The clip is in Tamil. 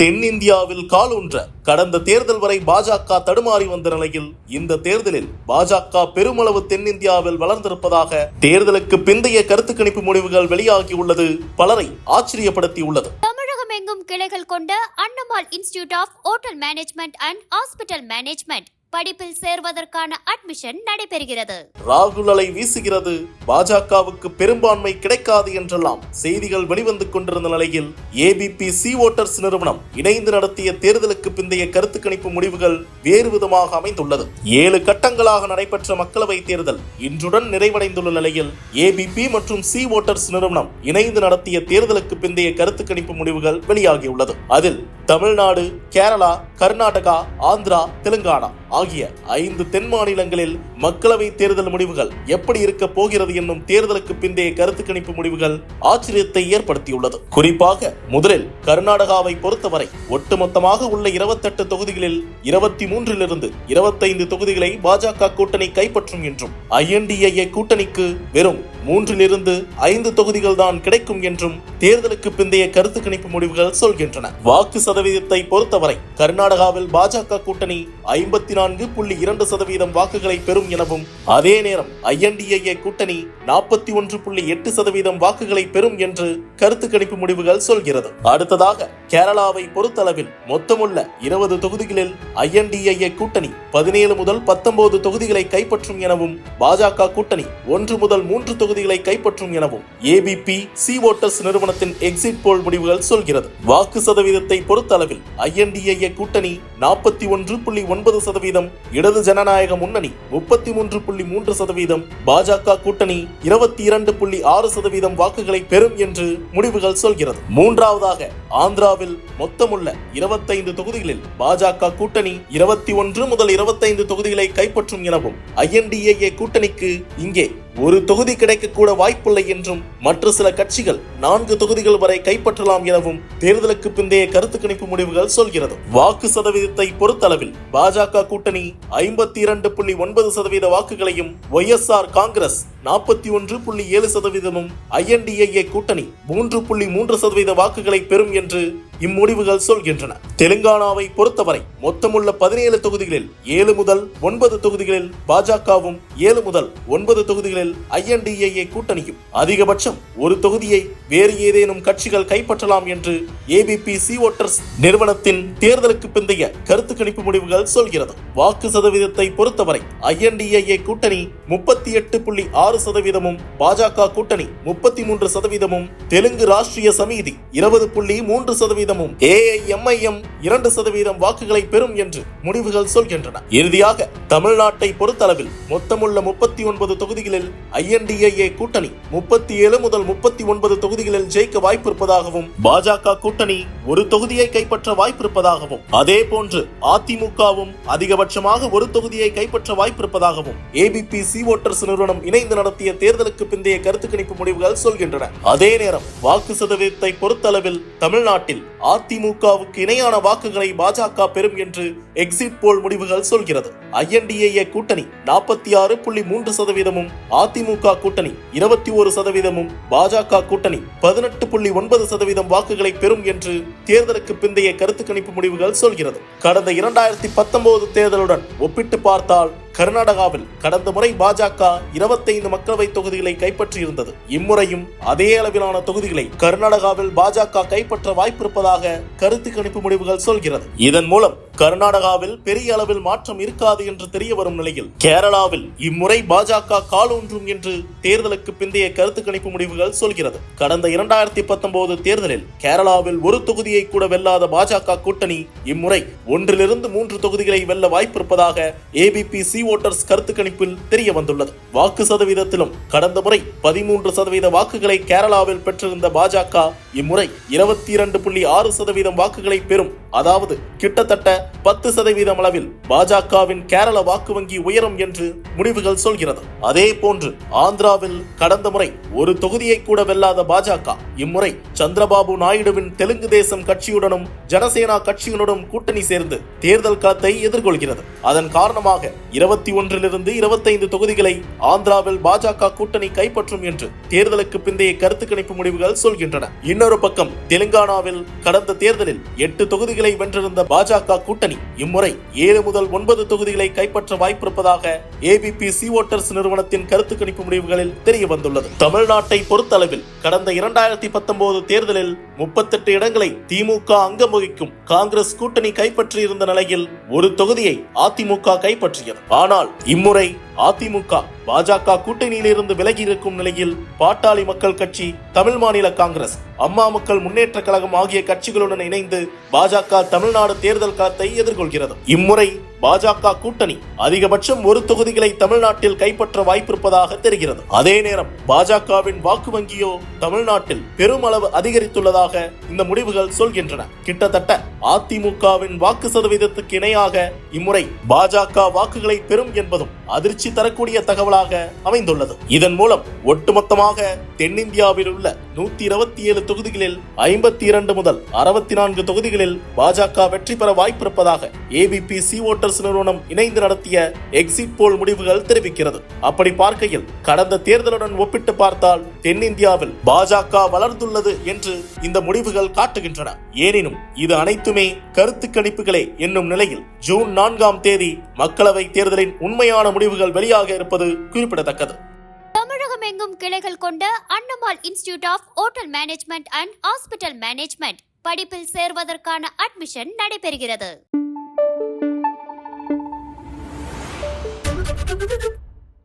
தென்னிந்தியாவில் காலூன்ற கடந்த தேர்தல் வரை பாஜக தடுமாறி வந்த நிலையில் இந்த தேர்தலில் பாஜக பெருமளவு தென்னிந்தியாவில் வளர்ந்திருப்பதாக தேர்தலுக்கு பிந்தைய கருத்து கணிப்பு முடிவுகள் வெளியாகியுள்ளது பலரை ஆச்சரியப்படுத்தியுள்ளது. தமிழகம் எங்கும் கிளைகள் கொண்ட Annamal institute of hotel management and hospital management. படிப்பில் சேர்வதற்கான அட்மிஷன் நடைபெறுகிறது. ராகுல் அலை வீசுகிறது. பாஜகவுக்கு பெரும்பான்மை கிடைக்காது என்றெல்லாம் செய்திகள் வெளிவந்து கொண்டிருந்த நிலையில் ஏபிபி சி ஓட்டர்ஸ் நிறுவனம் இணைந்து நடத்திய தேர்தலுக்கு பிந்தைய கருத்து கணிப்பு முடிவுகள் வேறு விதமாக அமைந்துள்ளது. ஏழு கட்டங்களாக நடைபெற்ற மக்களவை தேர்தல் இன்றுடன் நிறைவடைந்துள்ள நிலையில் ஏபிபி மற்றும் சி ஓட்டர்ஸ் நிறுவனம் இணைந்து நடத்திய தேர்தலுக்கு பிந்தைய கருத்து கணிப்பு முடிவுகள் வெளியாகியுள்ளது. அதில் தமிழ்நாடு கேரளா கர்நாடகா ஆந்திரா தெலுங்கானா ஆகிய ஐந்து தென் மாநிலங்களில் மக்களவை தேர்தல் முடிவுகள் எப்படி இருக்க போகிறது என்னும் தேர்தலுக்கு பிந்தைய கருத்து கணிப்பு முடிவுகள் ஆச்சரியத்தை ஏற்படுத்தியுள்ளது. குறிப்பாக முதலில் கர்நாடகாவை பொறுத்தவரை ஒட்டுமொத்தமாக உள்ள இருபத்தெட்டு தொகுதிகளில் இருபத்தி மூன்றிலிருந்து இருபத்தைந்து தொகுதிகளை பாஜக கூட்டணி கைப்பற்றும் என்றும் ஐஎன்டிஏ கூட்டணிக்கு வெறும் மூன்றிலிருந்து ஐந்து தொகுதிகள் தான் கிடைக்கும் என்றும் தேர்தலுக்கு பிந்தைய கருத்து கணிப்பு முடிவுகள் சொல்கின்றன. வாக்கு சதவீதத்தை பொறுத்தவரை கர்நாடகாவில் பாஜக கூட்டணி ஐம்பத்தி நான்கு புள்ளி இரண்டு சதவீதம் வாக்குகளை பெறும் எனவும் அதே நேரம் ஐஎன்டிஏ கூட்டணி நாற்பத்தி ஒன்று புள்ளி எட்டு சதவீதம் வாக்குகளை பெறும் என்று கருத்து கணிப்பு முடிவுகள் சொல்கிறது. அடுத்ததாக கேரளாவை பொறுத்தளவில் மொத்தமுள்ள இருபது தொகுதிகளில் ஐஎன்டிஏ கூட்டணி பதினேழு முதல் பத்தொன்பது தொகுதிகளை கைப்பற்றும் எனவும் பாஜக கூட்டணி ஒன்று முதல் மூன்று தொகுதிகளை கைப்பற்றும் எனவும் ஏபிபி சி ஓட்டர்ஸ் நிறுவனத்தின் எக்ஸிட் போல் முடிவுகள் சொல்கிறது. வாக்கு சதவீதத்தை பொறுத்தளவில் ஐஎன்டிஏ கூட்டணி நாற்பத்தி ஒன்று புள்ளி ஒன்பது சதவீதம் இடது ஜனநாயக முன்னணி முப்பத்தி மூன்று புள்ளி மூன்று சதவீதம் பாஜக கூட்டணி இருபத்தி இரண்டு புள்ளி ஆறு சதவீதம் வாக்குகளை பெறும் என்று முடிவுகள் சொல்கிறது. மூன்றாவதாக ஆந்திராவில் மொத்தமுள்ள இருபத்தைந்து தொகுதிகளில் பாஜக கூட்டணி இருபத்தி ஒன்று முதல் இருபத்தைந்து தொகுதிகளை கைப்பற்றும் எனவும் ஐஎன்டிஏஏ கூட்டணிக்கு இங்கே ஒரு தொகுதி கிடைக்கக்கூட வாய்ப்பில்லை என்றும் மற்ற சில கட்சிகள் நான்கு தொகுதிகள் வரை கைப்பற்றலாம் எனவும் தேர்தலுக்கு பிந்தைய கருத்து கணிப்பு முடிவுகள் சொல்கிறது. வாக்கு சதவீதத்தை பொறுத்தளவில் பாஜக கூட்டணி ஐம்பத்தி இரண்டு புள்ளி ஒன்பது சதவீத வாக்குகளையும் ஒய் எஸ்ஆர் காங்கிரஸ் நாற்பத்தி ஒன்று புள்ளி ஏழு சதவீதமும் ஐஎன்டிஏஏ கூட்டணி மூன்று புள்ளி மூன்று சதவீத வாக்குகளை பெறும் என்று இம்முடிவுகள் சொல்கின்றன. தெலுங்கானாவை பொறுத்தவரை மொத்தமுள்ள பதினேழு தொகுதிகளில் ஏழு முதல் ஒன்பது தொகுதிகளில் பாஜகவும் ஏழு முதல் ஒன்பது தொகுதிகளில் ஐஎன்டிஏ கூட்டணியும். அதிகபட்சம் ஒரு தொகுதியை வேறு ஏதேனும் கட்சிகள் கைப்பற்றலாம் என்று ஏபிபி சி ஓட்டர்ஸ் நிறுவனத்தின் தேர்தலுக்கு பிந்தைய கருத்து கணிப்பு முடிவுகள் சொல்கிறது. வாக்கு சதவீதத்தை பொறுத்தவரை ஐஎன்டிஏ கூட்டணி முப்பத்தி எட்டு புள்ளி ஆறு சதவீதமும் பாஜக கூட்டணி முப்பத்தி மூன்று சதவீதமும் தெலுங்கு ராஷ்டிரிய சமிதி இருபது புள்ளி மூன்று சதவீதமும் ஏஐஎம்ஐஎம் இரண்டு சதவீதம் வாக்குகளை பெறும் என்று முடிவுகள் சொல்கின்றன. இறுதியாக தமிழ்நாட்டை பொறுத்தளவில் மொத்தமுள்ள முப்பத்தி ஒன்பது தொகுதிகளில் ஐஎன்டிஏஏ கூட்டணி முப்பத்தி ஏழு முதல் முப்பத்தி ஒன்பது தொகுதிகளில் ஜெயிக்க வாய்ப்பிருப்பதாகவும் பாஜக கூட்டணி ஒரு தொகுதியை கைப்பற்ற வாய்ப்பிருப்பதாகவும் அதே போன்று அதிமுகவும் அதிகபட்சமாக ஒரு தொகுதியை கைப்பற்ற வாய்ப்பிருப்பதாகவும் ஏபிபி சி ஓட்டர்ஸ் நிறுவனம் இணைந்து நடத்திய தேர்தலுக்கு பிந்தைய கருத்து கணிப்பு முடிவுகள் சொல்கின்றன. அதே நேரம் வாக்கு சதவீதத்தை பொறுத்தளவில் தமிழ்நாட்டில் அதிமுகவுக்கு இணையான வாக்குகளை பாஜக பெறும் என்று எக்ஸிட் போல் முடிவுகள் சொல்கிறது. ஐஎன்டிஏ கூட்டணி நாற்பத்தி ஆறு புள்ளி மூன்று சதவீதமும் அதிமுக கூட்டணி இருபத்தி ஒரு சதவீதமும் பாஜக கூட்டணி பதினெட்டு புள்ளி ஒன்பது சதவீதம் வாக்குகளை பெறும் என்று தேர்தலுக்கு பிந்தைய கருத்து கணிப்பு முடிவுகள் சொல்கிறது. கடந்த இரண்டாயிரத்தி பத்தொன்பது தேர்தலுடன் ஒப்பிட்டு பார்த்தால் கர்நாடகாவில் கடந்த முறை பாஜக இருபத்தைந்து மக்களவை தொகுதிகளை கைப்பற்றியிருந்தது. இம்முறையும் அதே அளவிலான தொகுதிகளை கர்நாடகாவில் பாஜக கைப்பற்ற வாய்ப்பிருப்பதாக கருத்து கணிப்பு முடிவுகள் சொல்கிறது. இதன் மூலம் கர்நாடகாவில் பெரிய அளவில் மாற்றம் இருக்காது என்று தெரிய வரும் நிலையில் கேரளாவில் இம்முறை பாஜக காலூன்றும் என்று தேர்தலுக்கு பிந்தைய கருத்து கணிப்பு முடிவுகள் சொல்கிறது. கடந்த இரண்டாயிரத்தி பத்தொன்பது தேர்தலில் கேரளாவில் ஒரு தொகுதியை கூட வெல்லாத பாஜக கூட்டணி இம்முறை ஒன்றிலிருந்து மூன்று தொகுதிகளை வெல்ல வாய்ப்பிருப்பதாக ஏபிபி சி ஓட்டர்ஸ் கருத்து கணிப்பில் தெரிய வந்துள்ளது. வாக்கு சதவீதத்திலும் கடந்த முறை பதிமூன்று சதவீத வாக்குகளை கேரளாவில் பெற்றிருந்த பாஜக இம்முறை இருபத்தி இரண்டு புள்ளி ஆறு சதவீதம் வாக்குகளை பெறும் அதாவது கிட்டத்தட்ட பத்து சதவீதம் அளவில் பாஜகவின் கேரள வாக்கு வங்கி உயரும் என்று முடிவுகள் சொல்கிறது. அதே போன்று ஆந்திராவில் கடந்த முறை ஒரு தொகுதியை கூட வெல்லாத பாஜக இம்முறை சந்திரபாபு நாயுடுவின் தெலுங்கு தேசம் கட்சியுடனும் ஜனசேனா கட்சியுடனும் கூட்டணி சேர்ந்து தேர்தல் களத்தை எதிர்கொள்கிறது. அதன் காரணமாக இருபத்தி ஒன்றிலிருந்து இருபத்தைந்து தொகுதிகளை ஆந்திராவில் பாஜக கூட்டணி கைப்பற்றும் என்று தேர்தலுக்கு பிந்தைய கருத்து கணிப்பு முடிவுகள் சொல்கின்றன. இன்னொரு பக்கம் தெலுங்கானாவில் கடந்த தேர்தலில் எட்டு தொகுதிகள் வென்றிருந்த பாஜக கூட்டணி இம்முறை ஏழு முதல் ஒன்பது தொகுதிகளை கைப்பற்ற வாய்ப்பிருப்பதாக ஏபிபி சி ஓட்டர்ஸ் நிறுவனத்தின் கருத்து கணிப்பு முடிவுகளில் தெரிய வந்துள்ளது தமிழ்நாட்டை பொறுத்தளவில் கடந்த இரண்டாயிரத்தி பத்தொன்பது தேர்தலில் முப்பத்தெட்டு இடங்களை திமுக அங்கம் வகிக்கும் காங்கிரஸ் கூட்டணி கைப்பற்றியிருந்த நிலையில் ஒரு தொகுதியை அதிமுக கைப்பற்றியது. ஆனால் இம்முறை அதிமுக பாஜக கூட்டணியிலிருந்து விலகி இருக்கும் நிலையில் பாட்டாளி மக்கள் கட்சி தமிழ் மாநில காங்கிரஸ் அம்மா மக்கள் முன்னேற்ற கழகம் ஆகிய கட்சிகளுடன் இணைந்து பாஜக தமிழ்நாடு தேர்தல் களத்தை எதிர்கொள்கிறது. இம்முறை பாஜக கூட்டணி அதிகபட்சம் ஒரு தொகுதிகளை தமிழ்நாட்டில் கைப்பற்ற வாய்ப்பிருப்பதாக தெரிகிறது. அதே நேரம் பாஜகவின் வாக்கு வங்கியோ தமிழ்நாட்டில் பெருமளவு அதிகரித்துள்ளதாக இந்த முடிவுகள் சொல்கின்றன. கிட்டத்தட்ட அதிமுகவின் வாக்கு சதவீதத்துக்கு இணையாக இம்முறை பாஜக வாக்குகளை பெறும் என்பதும் அதிர்ச்சி தரக்கூடிய தகவலாக அமைந்துள்ளது. இதன் மூலம் ஒட்டுமொத்தமாக தென்னிந்தியாவில் உள்ள நூத்தி இருபத்தி ஏழு தொகுதிகளில் ஐம்பத்தி இரண்டு முதல் அறுபத்தி நான்கு தொகுதிகளில் பாஜக வெற்றி பெற வாய்ப்பிருப்பதாக ஏபிபி சி ரிப்போர்ட்டர்ஸ் நிறுவனம் இணைந்து நடத்திய எக்ஸிட் போல் முடிவுகள் தெரிவிக்கிறது. அப்படி பார்க்கையில் கடந்த தேர்தலுடன் ஒப்பிட்டு பார்த்தால் தென்னிந்தியாவில் பாஜக வளர்ந்துள்ளது என்று இந்த முடிவுகள் காட்டுகின்றன. ஏனினும் இது அனைத்துமே கருத்து கணிப்புகளே என்னும் நிலையில் ஜூன் நான்காம் தேதி மக்களவை தேர்தலின் உண்மையான முடிவுகள் வெளியாக இருப்பது குறிப்பிடத்தக்கது. தமிழகம் எங்கும் கிளைகள் கொண்ட Annamal institute of hotel management and hospital management படிப்பில் சேர்வதற்கான அட்மிஷன் நடைபெறுகிறது. Thank you.